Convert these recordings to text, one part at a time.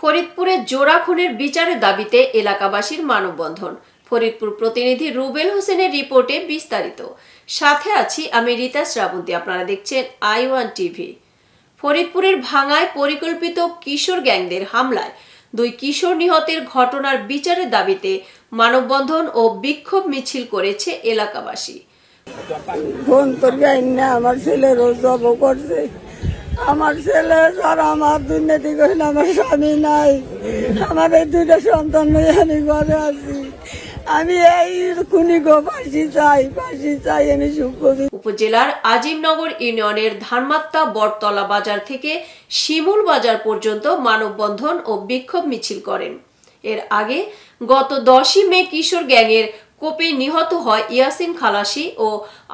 ফরিদপুরে জোড়া খুনের বিচারের দাবিতে এলাকাবাসীর মানববন্ধন। ফরিদপুর প্রতিনিধি রুবেল হোসেনের রিপোর্টে বিস্তারিত। সাথে আছি আমি রীতা শ্রাবন্তী, আপনারা দেখছেন আই ওয়ান টিভি। ফরিদপুরের ভাঙায় পরিকল্পিত কিশোর গ্যাংদের হামলায় দুই কিশোর নিহতের ঘটনার বিচারের দাবিতে মানববন্ধন ও বিক্ষোভ মিছিল করেছে এলাকাবাসী। ফোন আমার ছেলে রোজ করছে। আমার ছেলে আর আমার দুর্নীতি করেন আমার স্বামী নাই। আমার এই দুইটা সন্তান নিয়ে আমি ঘরে আছি। আমি এই খুনি গো ফাঁসি চাই ফাঁসি চাই, আমি সুখ উপজেলার আজিমনগর ইউনিয়নের ধানমাত্তা বটতলা বাজার থেকে শিমুল বাজার পর্যন্ত মানববন্ধন ও বিক্ষোভ মিছিল করেন। এর আগে গত দশই মে কিশোর গ্যাংয়ের কোপে নিহত হয় ইয়াসিন খালাসি ও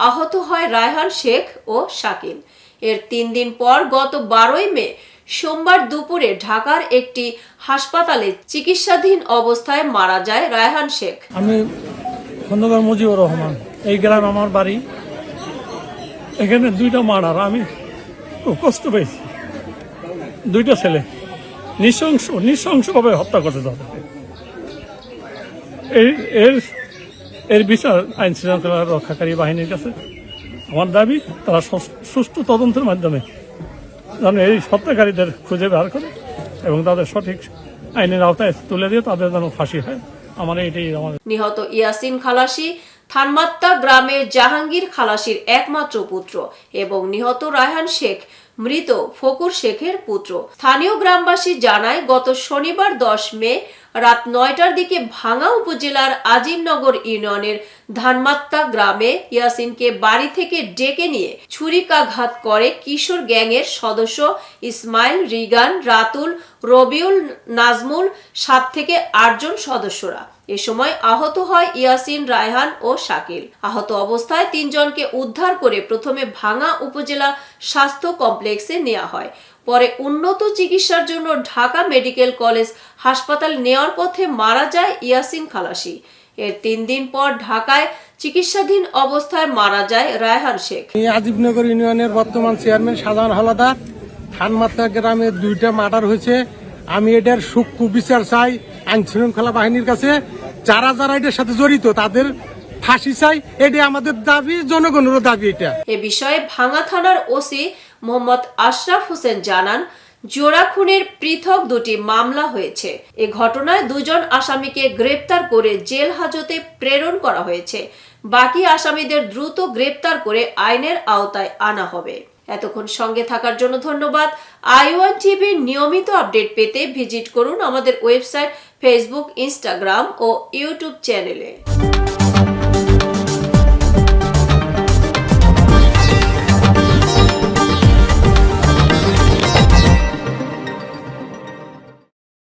আহত হয় রায়হান শেখ ও শাকিল। এর তিন দিন পর গত বারোই মে, সোমবার দুপুরে ঢাকার একটি হাসপাতালে চিকিৎসাধীন অবস্থায় মারা যায় রায়হান শেখ। আমি খন্দকার মুজিবুর রহমান, এই গ্রাম আমার বাড়ি। এখানে দুইটা মার্ডার আমি খুব কষ্ট পেয়েছি। দুইটা ছেলে, নৃশংস, নৃশংসভাবে হত্যা করতে এই এর এর বিচার আইন শৃঙ্খলা রক্ষাকারী বাহিনীর কাছে আমার দাবি, তারা সুষ্ঠু তদন্তের মাধ্যমে যেন এই হত্যাকারীদের খুঁজে বের করে এবং তাদের সঠিক আইনের আওতায় তুলে দিয়ে তাদের যেন ফাঁসি হয়। আমার এটাই আমার নিহত ইয়াসিন খালাসি থানমাত্তা গ্রামের জাহাঙ্গীর খালাসির একমাত্র পুত্র এবং নিহত রায়হান শেখ মৃত ফকুর শেখের পুত্র। স্থানীয় গ্রামবাসী জানায়, গত শনিবার দশ মে রাত নয়টার দিকে ভাঙা উপজেলার আজিমনগর ইউনিয়নের ধানমাত্তা গ্রামে ইয়াসিনকে বাড়ি থেকে ডেকে নিয়ে ছুরিকাঘাত করে কিশোর গ্যাংয়ের সদস্য ইসমাইল, রিগান, রাতুল, রবিউল, নাজমুল, সাত থেকে আটজন সদস্যরা। এ সময় আহত হয় ইয়াসিন, রায়হান ও শাকিল। আহত অবস্থায় তিনজনকে উদ্ধার করে প্রথমে ভাঙা উপজেলা স্বাস্থ্য কমপ্লেক্সে নেওয়া হয়। পরে উন্নত চিকিৎসার জন্য ঢাকা মেডিকেল কলেজ হাসপাতাল নেওয়ার পথে মারা যায় ইয়াসিন খালাসি। এর তিন দিন পর ঢাকায় চিকিৎসাধীন অবস্থায় মারা যায় রায়হান শেখ। আজিবনগর ইউনিয়নের বর্তমান চেয়ারম্যান সাধারণ হলাদার থানমাত্রা গ্রামে দুইটা মার্ডার হয়েছে। আমি এটার সূক্ষ্ম বিচার চাই। আইন শৃঙ্খলা বাহিনীর কাছে যারা যারা এটার সাথে জড়িত, তাদের ফাঁসি চাই এটা আমাদের দাবি, জনগণেরও দাবি এটা। এ বিষয়ে ভাঙা থানার ওসি মোহাম্মদ আশরাফ হোসেন জানান জোড়া খুনের পৃথক দুটি মামলা হয়েছে। এ ঘটনায় দুজন আসামিকে গ্রেপ্তার করে জেল হাজতে প্রেরণ করা হয়েছে। বাকি আসামিদের দ্রুত গ্রেপ্তার করে আইনের আওতায় আনা হবে। এতক্ষণ সঙ্গে থাকার জন্য ধন্যবাদ। আই ওয়ান টিভির নিয়মিত আপডেট পেতে ভিজিট করুন আমাদের ওয়েবসাইট ফেসবুক ইনস্টাগ্রাম ও ইউটিউব চ্যানেলে